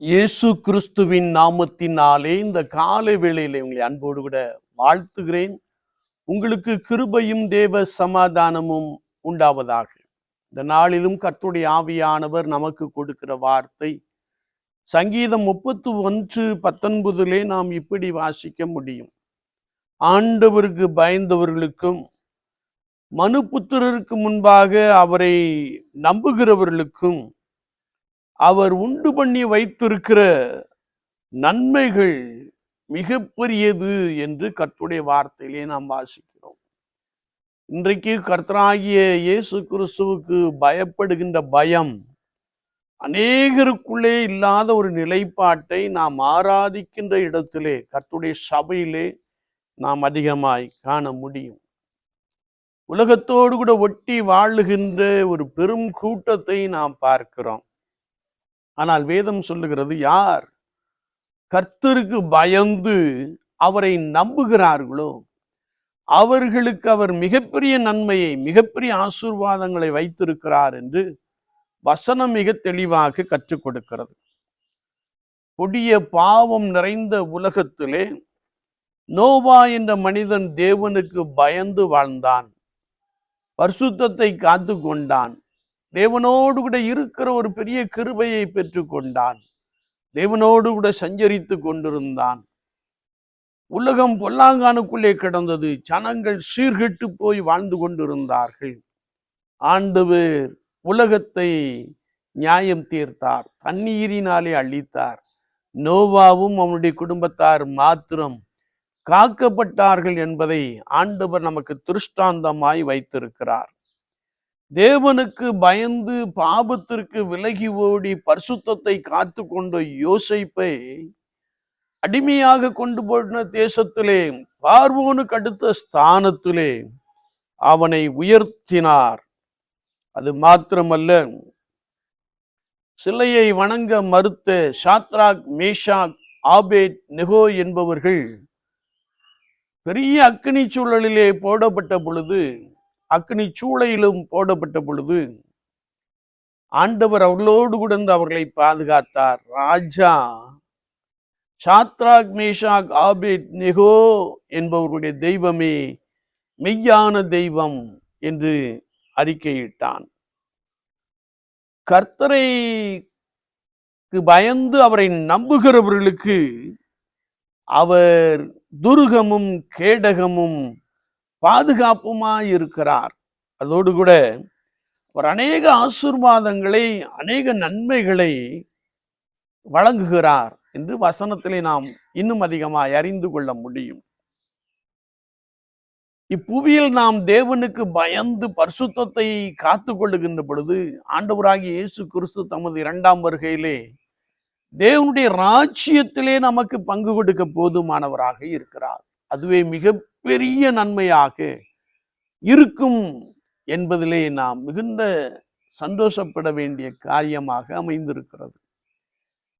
இயேசு கிறிஸ்துவின் நாமத்தினாலே இந்த காலை வேளையில் உங்களை அன்போடு கூட வாழ்த்துகிறேன். உங்களுக்கு கிருபையும் தேவ சமாதானமும் உண்டாவதாக. இந்த நாளிலும் கத்துடைய ஆவியானவர் நமக்கு கொடுக்கிற வார்த்தை. சங்கீதம் முப்பத்து ஒன்று பத்தொன்பதிலே நாம் இப்படி வாசிக்க முடியும். ஆண்டவருக்கு பயந்தவர்களுக்கும் மனுபுத்திரருக்கு முன்பாக அவரை நம்புகிறவர்களுக்கும் அவர் உண்டு பண்ணி வைத்திருக்கிற நன்மைகள் மிகப்பெரியது என்று கர்த்தருடைய வார்த்தையிலே நாம் வாசிக்கிறோம். இன்றைக்கு கர்த்தராகிய இயேசு கிறிஸ்துவுக்கு பயப்படுகின்ற பயம் அநேகருக்குள்ளே இல்லாத ஒரு நிலைப்பாட்டை நாம் ஆராதிக்கின்ற இடத்திலே கர்த்துடைய சபையிலே நாம் அதிகமாய் காண முடியும். உலகத்தோடு கூட ஒட்டி வாழுகின்ற ஒரு பெரும் கூட்டத்தை நாம் பார்க்கிறோம். ஆனால் வேதம் சொல்லுகிறது யார் கர்த்தருக்கு பயந்து அவரை நம்புகிறார்களோ அவர்களுக்கு அவர் மிகப்பெரிய நன்மையை மிகப்பெரிய ஆசீர்வாதங்களை வைத்திருக்கிறார் என்று வசனம் மிக தெளிவாக கற்றுக் கொடுக்கிறது. கொடிய பாவம் நிறைந்த உலகத்திலே நோவா என்ற மனிதன் தேவனுக்கு பயந்து வாழ்ந்தான் பரிசுத்தத்தை காத்து கொண்டான். தேவனோடு கூட இருக்கிற ஒரு பெரிய கிருபையை பெற்றுக்கொண்டான் தேவனோடு கூட சஞ்சரித்து கொண்டிருந்தான். உலகம் பொல்லாங்கானுக்குள்ளே கிடந்தது. ஜனங்கள் சீர்கெட்டு போய் வாழ்ந்து கொண்டிருந்தார்கள். ஆண்டவர் உலகத்தை நியாயம் தீர்த்தார். தண்ணீரினாலே அழித்தார். நோவாவும் அவனுடைய குடும்பத்தார் மாத்திரம் காக்கப்பட்டார்கள் என்பதை ஆண்டவர் நமக்கு திருஷ்டாந்தமாய் வைத்திருக்கிறார். தேவனுக்கு பயந்து பாபத்திற்கு விலகி ஓடி பரிசுத்தத்தை காத்து கொண்ட யோசிப்பை அடிமையாக கொண்டு போன தேசத்திலே பார்வோனுக்கு அடுத்த ஸ்தானத்திலே அவனை உயர்த்தினார். அது மாத்திரமல்ல சிலையை வணங்க மறுத்த ஷாத்ராக் மேஷாக் ஆபேட் நெகோ என்பவர்கள் பெரிய அக்கினி சூழலிலே போடப்பட்ட பொழுது அக்னி சூளையிலும் போடப்பட்ட பொழுது ஆண்டவர் அவர்களோடு கூட அவர்களை பாதுகாத்தார். ராஜா சாத்ராக் மேஷாக் ஆபிட் நெகோ என்பவர்களுடைய தெய்வமே மெய்யான தெய்வம் என்று அறிக்கையிட்டான். கர்த்தரை பயந்து அவரை நம்புகிறவர்களுக்கு அவர் துர்கமும் கேடகமும் பாதுகாப்புமா இருக்கிறார் அதோடு கூட அவர் அநேக ஆசிர்வாதங்களை அநேக நன்மைகளை வழங்குகிறார் என்று வசனத்திலே நாம் இன்னும் அதிகமாய் அறிந்து கொள்ள முடியும். இப்புவியில் நாம் தேவனுக்கு பயந்து பரிசுத்தத்தை காத்து கொள்ளுகின்ற பொழுது ஆண்டவராகிய இயேசு கிறிஸ்து தமது இரண்டாம் வருகையிலே தேவனுடைய ராஜ்யத்திலே நமக்கு பங்கு கொடுக்க போதுமானவராக இருக்கிறார். அதுவே மிக பெரிய நன்மையாக இருக்கும் என்பதிலே நாம் மிகுந்த சந்தோஷப்பட வேண்டிய காரியமாக அமைந்திருக்கிறது.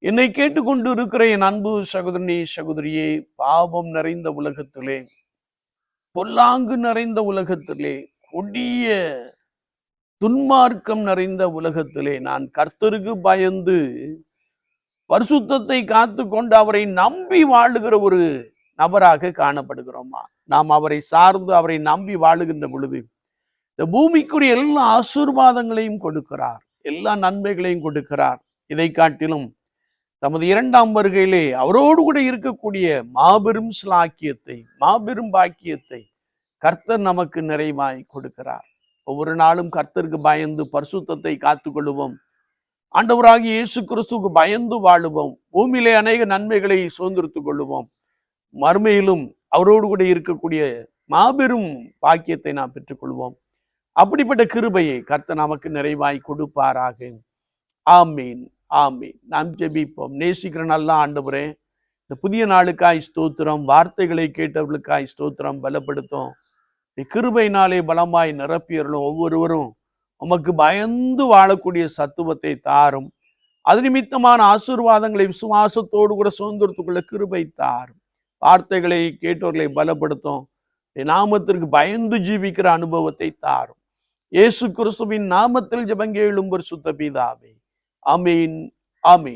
என்னை கேட்டுக்கொண்டு இருக்கிற என் அன்பு சகோதரனே சகோதரியே பாவம் நிறைந்த உலகத்திலே பொல்லாங்கு நிறைந்த உலகத்திலே கொடிய துன்மார்க்கம் நிறைந்த உலகத்திலே நான் கர்த்தருக்கு பயந்து பரிசுத்தத்தை காத்து கொண்டு அவரை நம்பி வாழுகிற ஒரு நபராக காணப்படுகிறோமா? நாம் அவரை சார்ந்து அவரை நம்பி வாழுகின்ற பொழுது இந்த பூமிக்குரிய எல்லா ஆசீர்வாதங்களையும் கொடுக்கிறார் எல்லா நன்மைகளையும் கொடுக்கிறார். இதை காட்டிலும் தமது இரண்டாம் வருகையிலே அவரோடு கூட இருக்கக்கூடிய மாபெரும் சிலாக்கியத்தை மாபெரும் பாக்கியத்தை கர்த்தர் நமக்கு நிறைவாய் கொடுக்கிறார். ஒவ்வொரு நாளும் கர்த்தருக்கு பயந்து பரிசுத்தத்தை காத்து கொள்வோம் ஆண்டவராகி இயேசு கிறிஸ்துக்கு பயந்து வாழுவோம். பூமியிலே அநேக நன்மைகளை சுதந்திரத்துக் கொள்ளுவோம். மறுமையிலும் அவரோடு கூட இருக்கக்கூடிய மாபெரும் பாக்கியத்தை நாம் பெற்றுக்கொள்வோம். அப்படிப்பட்ட கிருபையை கர்த்த நமக்கு நிறைவாய் கொடுப்பாராக. ஆமீன் ஆமீன். நாம் ஜெபிப்போம். நேசிக்கிற நல்லா ஆண்டவரே இந்த புதிய நாளுக்காய் ஸ்தோத்திரம் வார்த்தைகளை கேட்டவர்களுக்காய் ஸ்தோத்திரம் பலப்படுத்தும். கிருபையினாலே பலமாய் நிரப்பியர்களும் ஒவ்வொருவரும் உமக்கு பயந்து வாழக்கூடிய சத்துவத்தை தாரும். அது நிமித்தமான ஆசீர்வாதங்களை விசுவாசத்தோடு கூட சுதந்திரத்துக்குள்ள கிருபை தாரும். வார்த்தைகளை கேட்டோர்களை பலப்படுத்தும். நாமத்திற்கு பயந்து ஜீவிக்கிற அனுபவத்தை தாரும். இயேசு கிறிஸ்துவின் நாமத்தில் ஜபங்கேளும் ஒரு சுத்த பிதாவே. அமீன் அமீன்